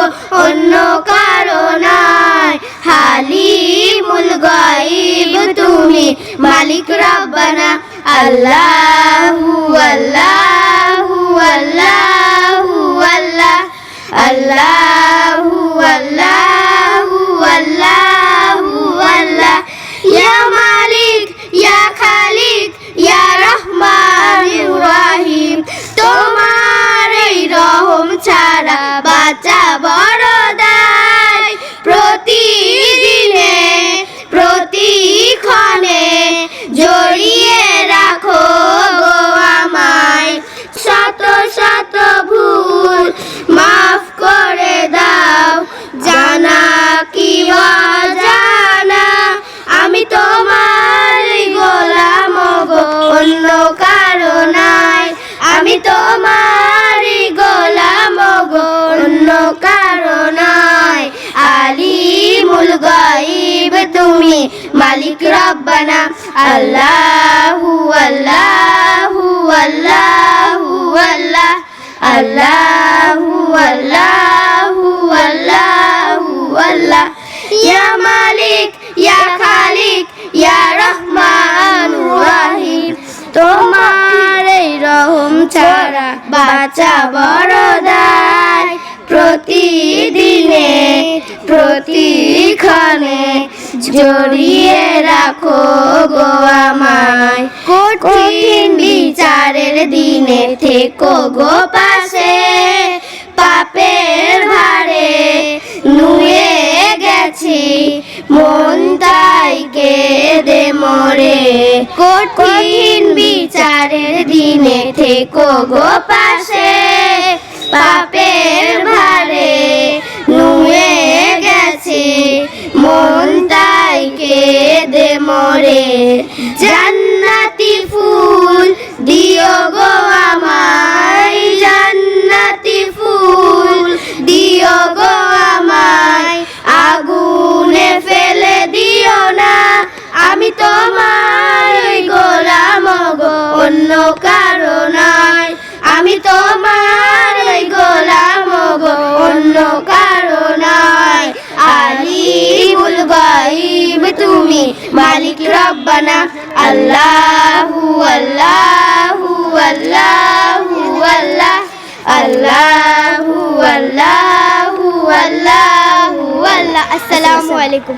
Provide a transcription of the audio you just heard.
গো অন্য কারণ নয় হালিমুল গাইব তুমি মালিক রব্বানা আল্লাহু মালিক রব্বানা, আল্লাহু আল্লাহু আল্লাহু আল্লাহ, আল্লাহু আল্লাহু আল্লাহু আল্লাহ। ইয়া মালিক, ইয়া খালিক, ইয়া রহমান রাহিম। তোমার এই রহম ছাড়া বাঁচা বড় দায়। প্রতিদিনে প্রতিক্ষণে জড়িয়ে রাখো গো আমায়। কঠিন বিচারের দিনে থেকো গো পাশে, পাপের ভারে নুয়ে গেছি, মন তাই কেঁদে মরে। কঠিন বিচারের দিনে থেকো গো পাশে, পাপের জান্নাতি ফুল, দিও গো আমায়। জান্নাতি ফুল, দিও গো আমায়। আগুনে ফেলে দিও না, আমি তোমার ওই গোলাম গো। অন্য তুমি মালিক রব্বানা। আল্লাহু আল্লাহু আল্লাহু আল্লাহ। আল্লাহু আল্লাহু আল্লাহু আল্লাহ। আসসালামু আলাইকুম।